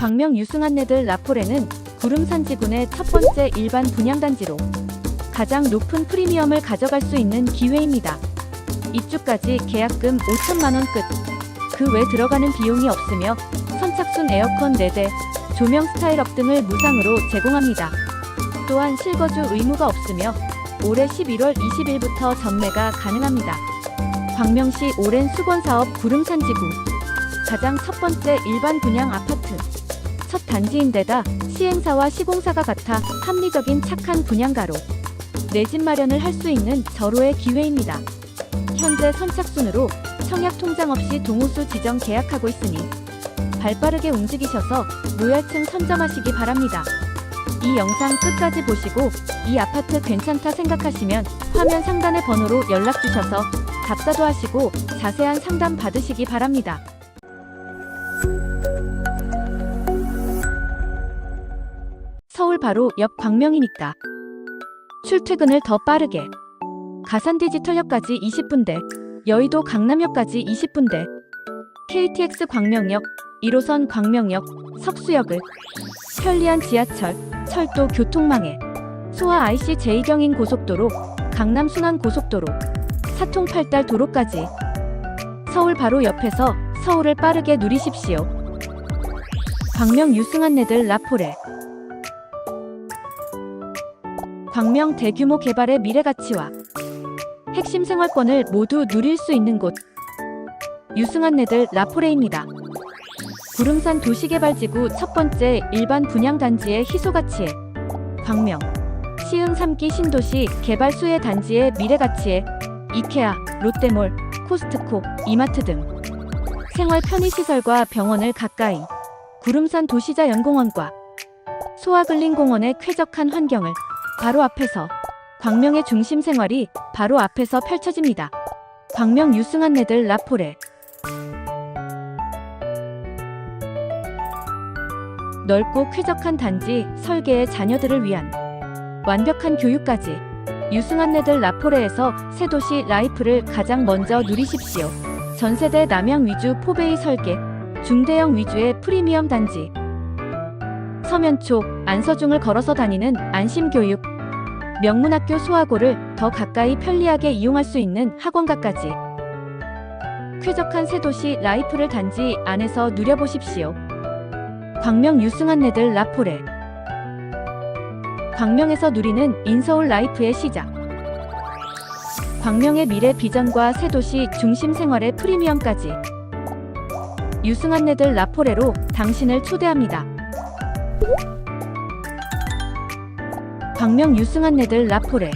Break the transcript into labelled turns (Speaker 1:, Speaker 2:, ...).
Speaker 1: 광명 유승한내들 라포레는 구름산 지군의 첫 번째 일반 분양단지로 가장 높은 프리미엄을 가져갈 수 있는 기회입니다. 입주까지 계약금 5천만 원 끝. 그 외 들어가는 비용이 없으며 선착순 에어컨 4대, 조명 스타일업 등을 무상으로 제공합니다. 또한 실거주 의무가 없으며 올해 11월 20일부터 전매가 가능합니다. 광명시 오랜 수건사업 구름산지구 가장 첫 번째 일반 분양 아파트 첫 단지인데다 시행사와 시공사가 같아 합리적인 착한 분양가로 내 집 마련을 할 수 있는 절호의 기회입니다. 현재 선착순으로 청약 통장 없이 동호수 지정 계약하고 있으니 발빠르게 움직이셔서 로얄층 선점하시기 바랍니다. 이 영상 끝까지 보시고 이 아파트 괜찮다 생각하시면 화면 상단의 번호로 연락 주셔서 답사도 하시고 자세한 상담 받으시기 바랍니다. 바로 옆 광명이니까. 출퇴근을 더 빠르게. 가산 디지털역까지 20분대. 여의도 강남역까지 20분대. KTX 광명역 1호선 광명역 석수역을. 편리한 지하철 철도 교통망에 소아 IC 제2경인 고속도로 강남 순환 고속도로. 사통 팔달 도로까지. 서울 바로 옆에서 서울을 빠르게 누리십시오. 광명 유승한내들 라포레 광명 대규모 개발의 미래 가치와 핵심 생활권을 모두 누릴 수 있는 곳 유승한내들 라포레입니다. 구름산 도시개발지구 첫 번째 일반 분양 단지의 희소 가치에 광명 시흥 3기 신도시 개발 수혜 단지의 미래 가치에 이케아, 롯데몰, 코스트코, 이마트 등 생활 편의 시설과 병원을 가까이 구름산 도시자 연공원과 소아글린 공원의 쾌적한 환경을 바로 앞에서 광명의 중심 생활이 바로 앞에서 펼쳐집니다. 광명 유승한내들 라포레 넓고 쾌적한 단지 설계의 자녀들을 위한 완벽한 교육까지 유승한내들 라포레에서 새도시 라이프를 가장 먼저 누리십시오. 전세대 남양 위주 포베이 설계, 중대형 위주의 프리미엄 단지. 서면초, 안서중을 걸어서 다니는 안심교육, 명문학교 소아고를 더 가까이 편리하게 이용할 수 있는 학원가까지. 쾌적한 새도시 라이프를 단지 안에서 누려보십시오. 광명 유승한내들 라포레. 광명에서 누리는 인서울 라이프의 시작. 광명의 미래 비전과 새도시 중심 생활의 프리미엄까지. 유승한내들 라포레로 당신을 초대합니다. 광명 유승한내들 라포레.